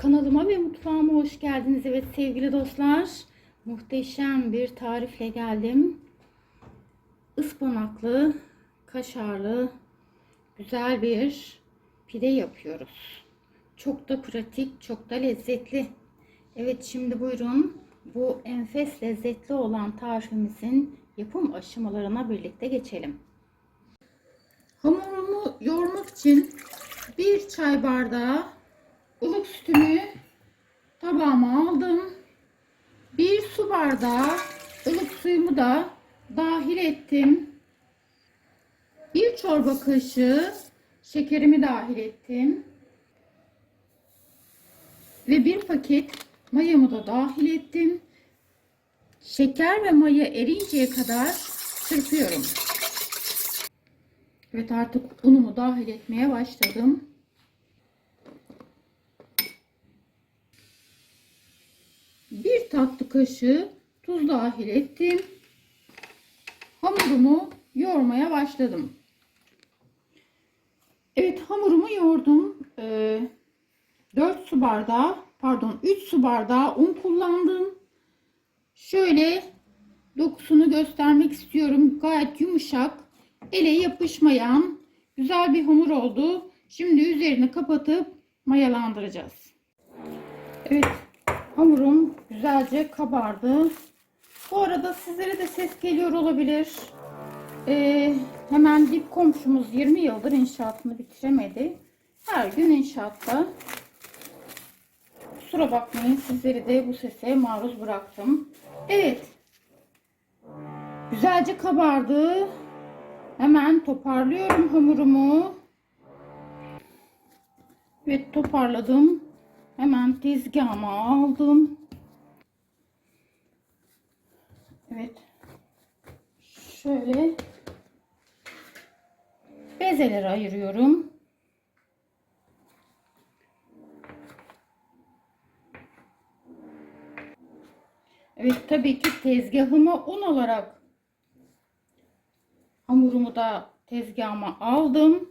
Kanalıma ve mutfağıma hoş geldiniz. Evet sevgili dostlar, muhteşem bir tarifle geldim. Ispanaklı, kaşarlı, güzel bir pide yapıyoruz. Çok da pratik, çok da lezzetli. Evet şimdi buyurun bu enfes lezzetli olan tarifimizin yapım aşamalarına birlikte geçelim. Hamurumu yoğurmak için bir çay bardağı ılık sütümü tabağıma aldım. Bir su bardağı ılık suyumu da dahil ettim. Bir çorba kaşığı şekerimi dahil ettim. Ve bir paket mayamı da dahil ettim. Şeker ve maya erinceye kadar çırpıyorum. Evet artık unumu dahil etmeye başladım. Bir tatlı kaşığı tuz dahil ettim. Hamurumu yoğurmaya başladım. Evet hamurumu yoğurdum. Ee, 4 su bardağı pardon 3 su bardağı un kullandım. Şöyle dokusunu göstermek istiyorum. Gayet yumuşak, ele yapışmayan güzel bir hamur oldu. Şimdi üzerini kapatıp mayalandıracağız. Evet hamurum güzelce kabardı. Bu arada sizlere de ses geliyor olabilir. Ee, hemen dip komşumuz 20 yıldır inşaatını bitiremedi. Her gün inşaatta. Kusura bakmayın sizleri de bu sese maruz bıraktım. Evet. Güzelce kabardı. Hemen toparlıyorum hamurumu. Evet toparladım. Hemen tezgahıma aldım. Evet. Şöyle bezeleri ayırıyorum. Evet tabii ki tezgahıma un olarak hamurumu da tezgahıma aldım.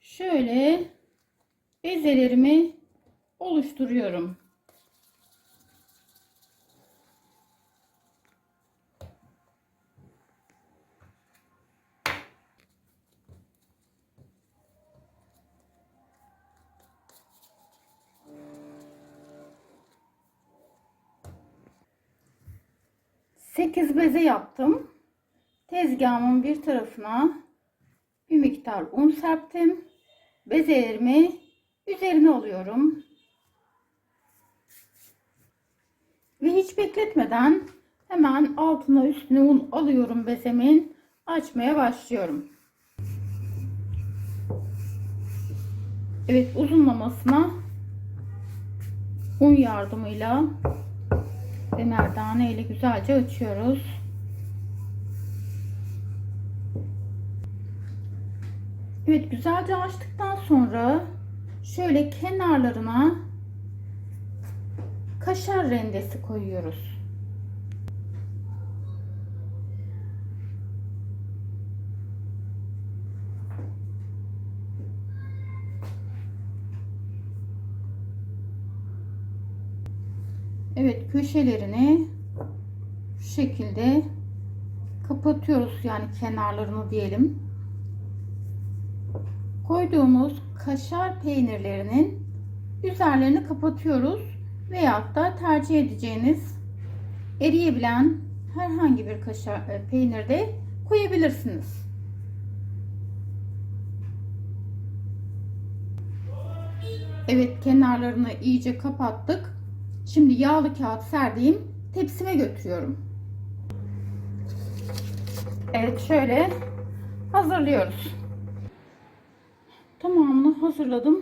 Şöyle bezelerimi oluşturuyorum. Sekiz beze yaptım. Tezgahımın bir tarafına bir miktar un serptim. Bezelerimi üzerine alıyorum. Hiç bekletmeden hemen altına üstüne un alıyorum bezemin. Açmaya başlıyorum. Evet uzunlamasına un yardımıyla ve merdane ile güzelce açıyoruz. Evet güzelce açtıktan sonra şöyle kenarlarına kaşar rendesi koyuyoruz. Evet köşelerini şu şekilde kapatıyoruz yani kenarlarını diyelim. Koyduğumuz kaşar peynirlerinin üzerlerini kapatıyoruz veyahut da tercih edeceğiniz eriyebilen herhangi bir kaşar e, peynirde koyabilirsiniz. Evet kenarlarını iyice kapattık. Şimdi yağlı kağıt serdiğim tepsime götürüyorum. Evet şöyle hazırlıyoruz. Tamamını hazırladım.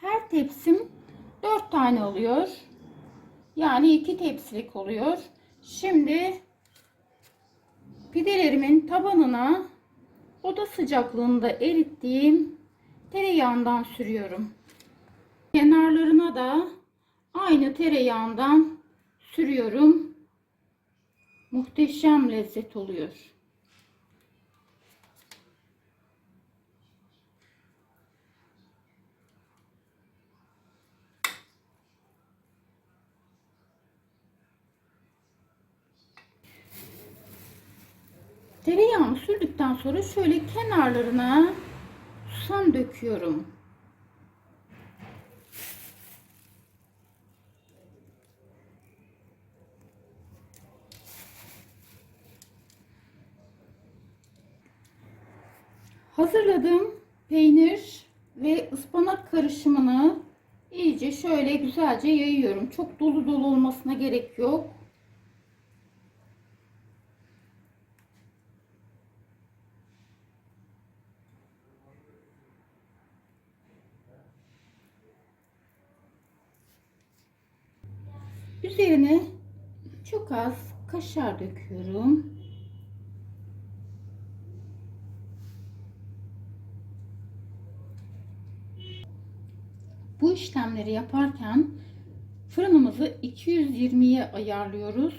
Her tepsim 4 tane oluyor. Yani 2 tepsilik oluyor. Şimdi pidelerimin tabanına oda sıcaklığında erittiğim tereyağından sürüyorum. Kenarlarına da aynı tereyağından sürüyorum. Muhteşem lezzet oluyor. Tereyağını sürdükten sonra şöyle kenarlarına susam döküyorum. Hazırladığım peynir ve ıspanak karışımını iyice şöyle güzelce yayıyorum. Çok dolu dolu olmasına gerek yok. Üzerine çok az kaşar döküyorum. Bu işlemleri yaparken fırınımızı 220'ye ayarlıyoruz.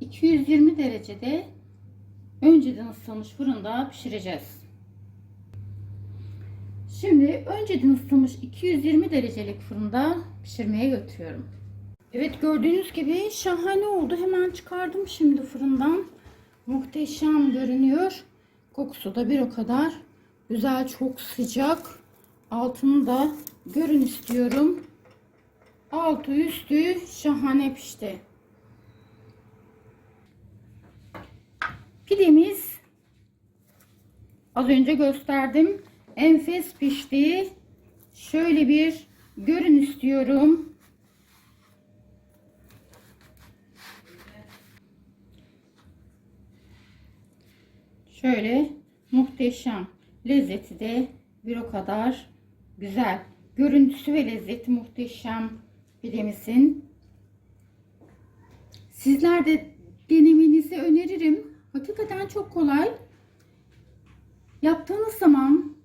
220 derecede önceden ısıtılmış fırında pişireceğiz. Şimdi önceden ısıtılmış 220 derecelik fırında pişirmeye götürüyorum. Evet gördüğünüz gibi şahane oldu. Hemen çıkardım şimdi fırından. Muhteşem görünüyor. Kokusu da bir o kadar güzel, çok sıcak. Altını da görün istiyorum. Altı üstü şahane pişti. Pidemiz az önce gösterdim. Enfes pişti. Şöyle bir görün istiyorum. Şöyle muhteşem. Lezzeti de bir o kadar güzel. Görüntüsü ve lezzeti muhteşem pidemizin. Sizler de denemenizi öneririm. Hakikaten çok kolay. Yaptığınız zaman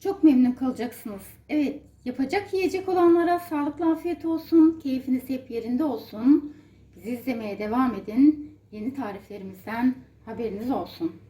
çok memnun kalacaksınız. Evet, yapacak yiyecek olanlara sağlıklı afiyet olsun. Keyfiniz hep yerinde olsun. Bizi izlemeye devam edin. Yeni tariflerimizden haberiniz olsun.